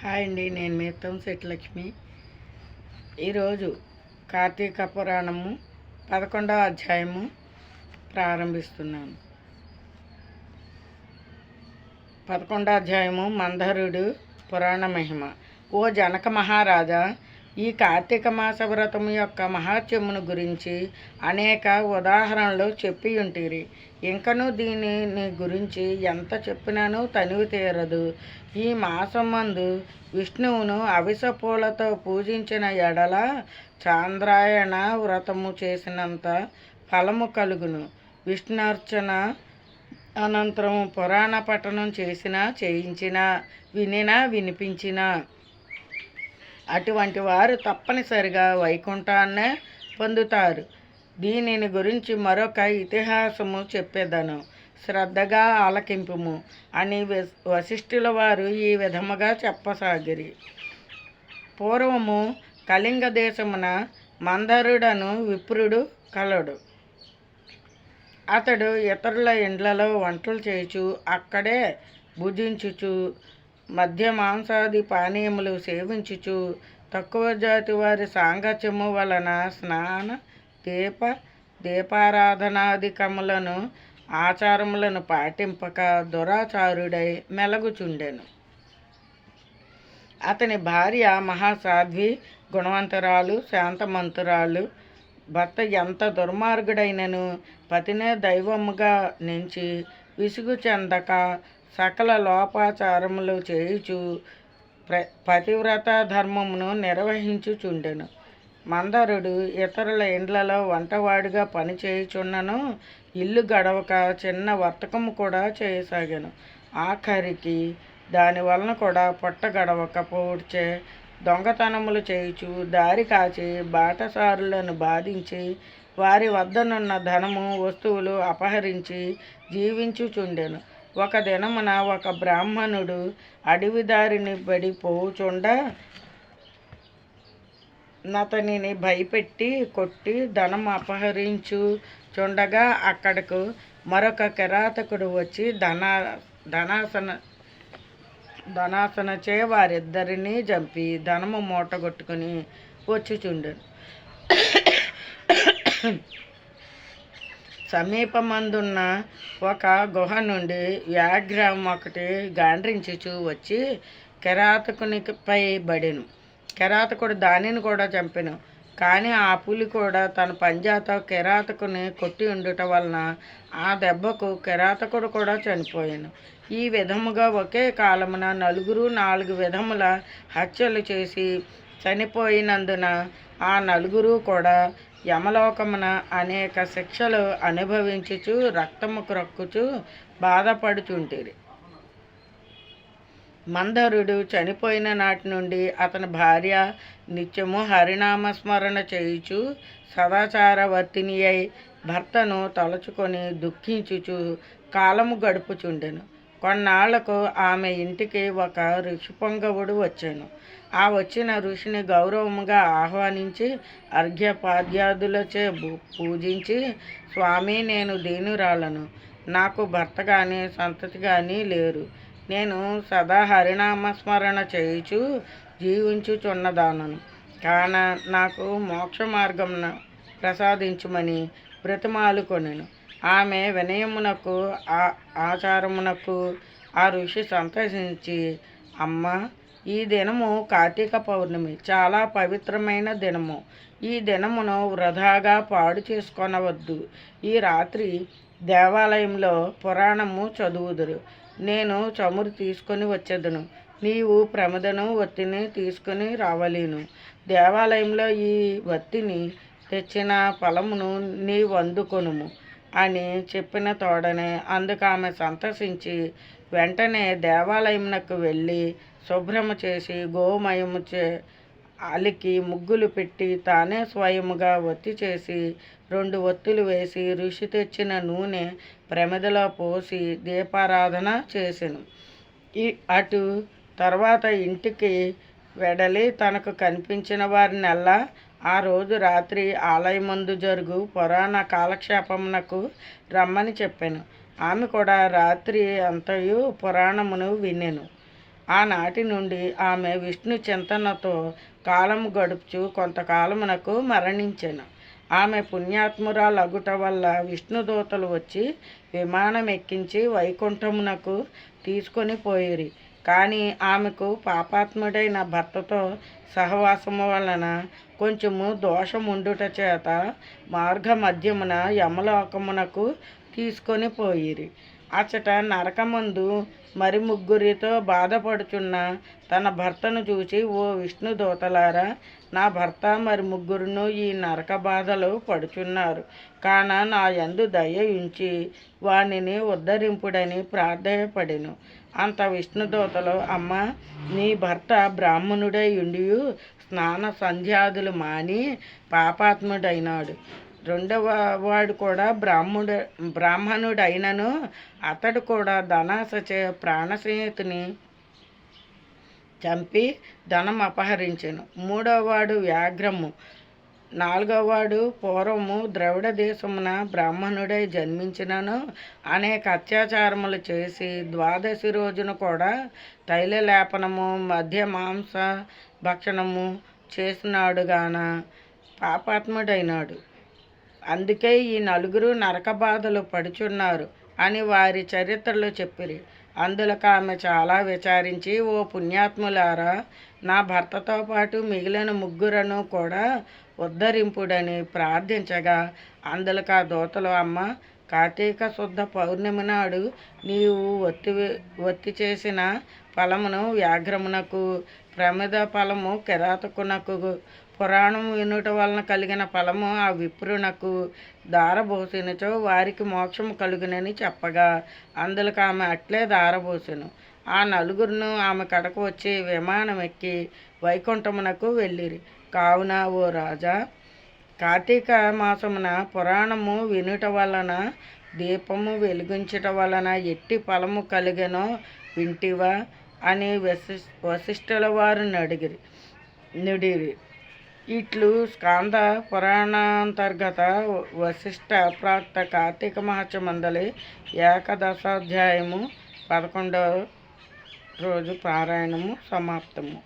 Hi అండి నేను మీతం శెట్లక్ష్మి. ఈరోజు కార్తీక పురాణము పదకొండవ అధ్యాయము ప్రారంభిస్తున్నాను. పదకొండవ అధ్యాయము మందరుడు పురాణ మహిమ. ఓ జనక మహారాజా ఈ కార్తీక మాస వ్రతం యొక్క మహాత్యమును గురించి అనేక ఉదాహరణలు చెప్పి ఉంటిరి ఇంకను దీనిని గురించి ఎంత చెప్పినాను తనివి తీరదు. ఈ మాసం మందు విష్ణువును అవిస పూలతో పూజించిన ఎడల చాంద్రాయణ వ్రతము చేసినంత ఫలము కలుగును. విష్ణార్చన అనంతరం పురాణ పఠనం చేసిన చేయించిన వినినా వినిపించిన అటువంటి వారు తప్పనిసరిగా వైకుంఠాన్నే పొందుతారు. దీనిని గురించి మరొక ఇతిహాసము చెప్పేదను. శ్రద్ధగా ఆలకింపుము అని వశిష్ఠుల వారు ఈ విధముగా చెప్పసాగిరి. పూర్వము కళింగ దేశమున మందరుడను విప్రుడు కలడు. అతడు ఇతరుల ఇండ్లలో వంటలు చేయుచు అక్కడే భుజించుచు మద్య మాంసాది పానీయములు సేవించుచు తక్కువ జాతి వారి సాంగత్యము వలన స్నాన దీప దీపారాధనాధికములను ఆచారములను పాటింపక దురాచారుడై మెలగుచుండెను. అతని భార్య మహాసాధ్వి గుణవంతురాలు శాంతమంతురాలు భర్త ఎంత దుర్మార్గుడైనను పతినే దైవముగా నుంచి విసుగు చెందక సకల లోపాచారములు చేయుచు ప్ర పతివ్రత ధర్మమును నిర్వహించుచుండెను. మందరుడు ఇతరుల ఇండ్లలో వంటవాడిగా పని చేయుచున్నను ఇల్లు గడవక చిన్న వర్తకము కూడా చేయసాగాను. ఆఖరికి దాని వలన కూడా పొట్ట గడవక పూడ్చే దొంగతనములు చేయుచు దారి కాచి బాటసారులను బాధించి వారి వద్దనున్న ధనము వస్తువులు అపహరించి జీవించుచుండెను. ఒక దినమున ఒక బ్రాహ్మణుడు అడవి దారిని బడి పోవుచుండ నతనిని భయపెట్టి కొట్టి ధనం అపహరించు చుండగా అక్కడకు మరొక కిరాతకుడు వచ్చి ధనా ధనాసన ధనాసనచే వారిద్దరిని చంపి ధనము మూటగొట్టుకుని వచ్చుచుండెను. సమీపమందున్న ఒక గుహ నుండి వ్యాఘ్రం ఒకటి గాండ్రించుచు వచ్చి కిరాతకునిపై బడెను. కిరాతకుడు దానిని కూడా చంపెను. కానీ ఆ పులి కూడా తన పంజాతో కిరాతకుని కొట్టి ఉండుట వలన ఆ దెబ్బకు కిరాతకుడు కూడా చనిపోయాను. ఈ విధముగా ఒకే కాలమున నలుగురు నాలుగు విధముల హత్యలు చేసి చనిపోయినందున ఆ నలుగురు కూడా యమలోకమున అనేక శిక్షలు అనుభవించుచు రక్తము క్రొక్కుచు బాధపడుచుంటిరి. మందరుడు చనిపోయిన నాటి నుండి అతని భార్య నిత్యము హరినామస్మరణ చేయుచు సదాచారవర్తిని అయి భర్తను తలుచుకొని దుఃఖించుచు కాలము గడుపుచుండెను. కొన్నాళ్ళకు ఆమె ఇంటికి ఒక ఋషిపొంగవుడు వచ్చాను. ఆ వచ్చిన ఋషిని గౌరవముగా ఆహ్వానించి అర్ఘ్యపాద్యాదులచే పూజించి స్వామి నేను దీనురాలను. నాకు భర్త కానీ సంతతి కానీ లేరు. నేను సదా హరినామస్మరణ చేయుచు జీవించుచున్నదానను. కాన నాకు మోక్ష మార్గం ప్రసాదించుమని బ్రతిమాలుకొనెను. ఆమె వినయమునకు ఆ ఆచారమునకు ఆ ఋషి సంతోషించి అమ్మ ఈ దినము కార్తీక పౌర్ణమి చాలా పవిత్రమైన దినము. ఈ దినమును వృధాగా పాడు చేసుకొనవద్దు. ఈ రాత్రి దేవాలయంలో పురాణము చదువుదురు. నేను చమురు తీసుకొని వచ్చేదను. నీవు ప్రమదను వత్తిని తీసుకొని రావలేను. దేవాలయంలో ఈ వత్తిని తెచ్చిన ఫలమును నీవు అందుకొనుము అని చెప్పిన తోడనే అందుకు ఆమె సంతసించి వెంటనే దేవాలయంనకు వెళ్ళి శుభ్రము చేసి గోమయము చే అలికి ముగ్గులు పెట్టి తానే స్వయముగా ఒత్తి చేసి రెండు ఒత్తులు వేసి ఋషి తెచ్చిన నూనె ప్రమిదలో పోసి దీపారాధన చేసెను. ఈ అటు తర్వాత ఇంటికి వెడలి తనకు కనిపించిన వారినల్లా ఆ రోజు రాత్రి ఆలయమందు జరుగు పురాణ కాలక్షేపమునకు రమ్మని చెప్పాను. ఆమె కూడా రాత్రి అంతయు పురాణమును వినెను ఆనాటి నుండి ఆమె విష్ణు చింతనతో కాలం గడుపుచు కొంతకాలమునకు మరణించాను. ఆమె పుణ్యాత్మురాలగుట వల్ల విష్ణుదూతలు వచ్చి విమానం ఎక్కించి వైకుంఠమునకు తీసుకొని పోయిరి. కానీ ఆమెకు పాపాత్ముడైన భర్తతో సహవాసము వలన కొంచెము దోషముండుట చేత మార్గ మధ్యమున యమలోకమునకు తీసుకొని పోయిరి. అచట నరకమందు మరి ముగ్గురితో బాధపడుచున్న తన భర్తను చూసి ఓ విష్ణు దూతలారా నా భర్త మరి ముగ్గురును ఈ నరక బాధలు పడుచున్నారు. కాన నా యందు దయ ఉంచి వానిని ఉద్ధరింపుడని ప్రార్థనపడిను అంత విష్ణుదూతలు అమ్మ నీ భర్త బ్రాహ్మణుడై ఉండి స్నాన సంధ్యాదులు మాని పాపాత్ముడైనాడు. రెండవ వాడు కూడా బ్రాహ్ముడు బ్రాహ్మణుడైనను అతడు కూడా ధనాసచే ప్రాణస్నేహితుని చంపి ధనం అపహరించెను. మూడవవాడు వ్యాఘ్రము నాలుగవవాడు పూర్వము ద్రవిడ దేశమున బ్రాహ్మణుడై జన్మించినను. అనేక అత్యాచారములు చేసి ద్వాదశి రోజున కూడా తైలలేపనము మధ్య మాంస భక్షణము చేసినాడు గాన పాపాత్ముడైనాడు. అందుకే ఈ నలుగురు నరక బాధలు పడుచున్నారు అని వారి చరిత్రలో చెప్పిరి. అందులకు ఆమె చాలా విచారించి ఓ పుణ్యాత్ములారా నా భర్తతో పాటు మిగిలిన ముగ్గురను కూడా ఉద్ధరింపుడని ప్రార్థించగా అందులక ఆ దూతలు అమ్మ కార్తీక శుద్ధ పౌర్ణమి నాడు నీవు ఒత్తి ఒత్తి చేసిన ఫలమును వ్యాఘ్రమునకు ప్రమిద ఫలము కిరాతకునకు పురాణం వినుట వలన కలిగిన ఫలము ఆ విప్రునకు దారబోసినచో వారికి మోక్షము కలుగునని చెప్పగా అందులకు ఆమె అట్లే దారబోసెను. ఆ నలుగురును ఆమె కడకు వచ్చి విమానం ఎక్కి వైకుంఠమునకు వెళ్ళిరి. కావున ఓ రాజా! కార్తీక మాసమున పురాణము వినుట వలన దీపము వెలిగించట వలన ఎట్టి ఫలము కలిగెనో వింటివా అని వశి వశిష్ఠుల వారిని అడిగిరి నుడిరి. ఇట్లు స్కాంద పురాణాంతర్గత వశిష్ట ప్రాప్త కార్తీక మహత్యమందలి ఏకదశాధ్యాయము పదకొండవ రోజు పారాయణము సమాప్తము.